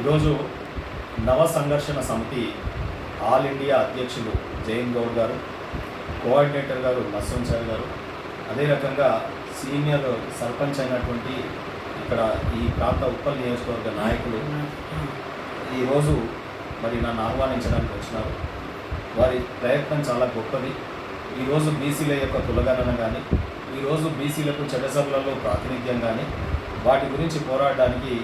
ఈరోజు నవ సంఘర్షణ సమితి ఆల్ ఇండియా అధ్యక్షులు జయన్ గౌడ్ గారు కోఆర్డినేటర్ గారు నస్వం సార్ గారు అదే రకంగా సీనియర్ సర్పంచ్ అయినటువంటి ఇక్కడ ఈ ప్రాంత ఉప్పల్ నియోజకవర్గ నాయకులు ఈరోజు మరి నన్ను ఆహ్వానించడానికి వచ్చినారు. వారి ప్రయత్నం చాలా గొప్పది. ఈరోజు బీసీల యొక్క కులగణన కానీ ఈరోజు బీసీలకు చెడసభలలో ప్రాతినిధ్యం కానీ వాటి గురించి పోరాడడానికి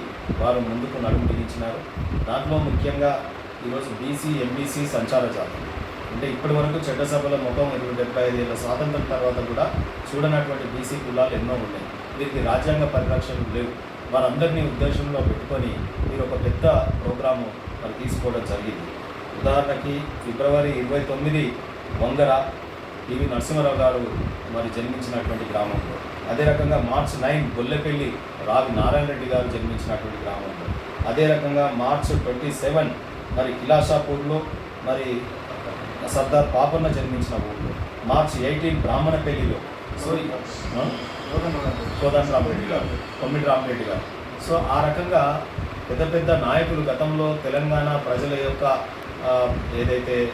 వారు ముందుకు నడుము బిగించినారు. దాంట్లో ముఖ్యంగా ఈరోజు బీసీ ఎంబీసీ సంచార జాతి అంటే ఇప్పటి వరకు చెడ్డసభల ముఖం ఇరవై డెబ్బై ఐదు ఏళ్ళ స్వాతంత్రం తర్వాత కూడా చూడనటువంటి బీసీ కులాలు ఎన్నో ఉన్నాయి. వీరికి రాజ్యాంగ పరిరక్షణలు లేవు. వారందరినీ ఉద్దేశంలో పెట్టుకొని మీరు ఒక పెద్ద ప్రోగ్రాము మరి తీసుకోవడం జరిగింది. ఉదాహరణకి ఫిబ్రవరి ఇరవై తొమ్మిది వందర పివి నరసింహారావు గారు మరి జన్మించినటువంటి గ్రామంలో. అదే రకంగా మార్చ్ నైన్ గొల్లెపల్లి రావి నారాయణ రెడ్డి గారు జన్మించినటువంటి గ్రామంలో. అదే రకంగా మార్చ్ ట్వంటీ సెవెన్ మరి కిలాషాపూర్లో మరి సర్దార్ పాపన్న జన్మించిన ఊళ్ళో మార్చ్ ఎయిటీన్ బ్రాహ్మణపల్లిలో. సో ఆ? రామరెడ్డి గారు కొమ్మిడి రామరెడ్డి గారు. సో ఆ రకంగా పెద్ద పెద్ద నాయకులు గతంలో తెలంగాణ ప్రజల యొక్క ఏదైతే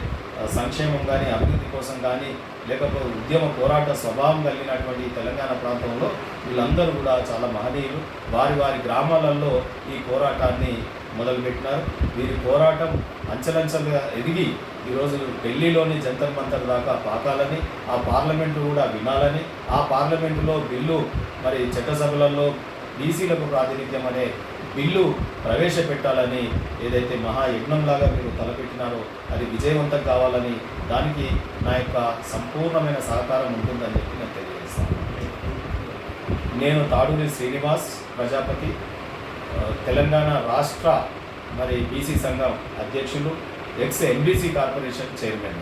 సంక్షేమం కానీ అభివృద్ధి కోసం కానీ లేకపోతే ఉద్యమ పోరాట స్వభావం కలిగినటువంటి తెలంగాణ ప్రాంతంలో వీళ్ళందరూ కూడా చాలా మహనీయులు. వారి వారి గ్రామాలలో ఈ పోరాటాన్ని మొదలుపెట్టినారు. వీరి పోరాటం అంచెలంచెలుగా ఎదిగి ఈరోజు ఢిల్లీలోని జంతర్ మంతర్ దాకా పాకాలని ఆ పార్లమెంటు కూడా వినాలని ఆ పార్లమెంటులో బిల్లు మరి చట్టసభలలో బీసీలకు ప్రాతినిధ్యం అనే బిల్లు ప్రవేశపెట్టాలని ఏదైతే మహాయజ్ఞంలాగా మీరు తలపెట్టినారో అది విజయవంతం కావాలని దానికి నా యొక్క సంపూర్ణమైన సహకారం ఉంటుందని చెప్పి నేను తెలియజేస్తాను నేను తాడూరి శ్రీనివాస్ ప్రజాపతి తెలంగాణ రాష్ట్ర మరి బీసీ సంఘం అధ్యక్షులు ఎక్స్ ఎంబీసీ కార్పొరేషన్ చైర్మన్.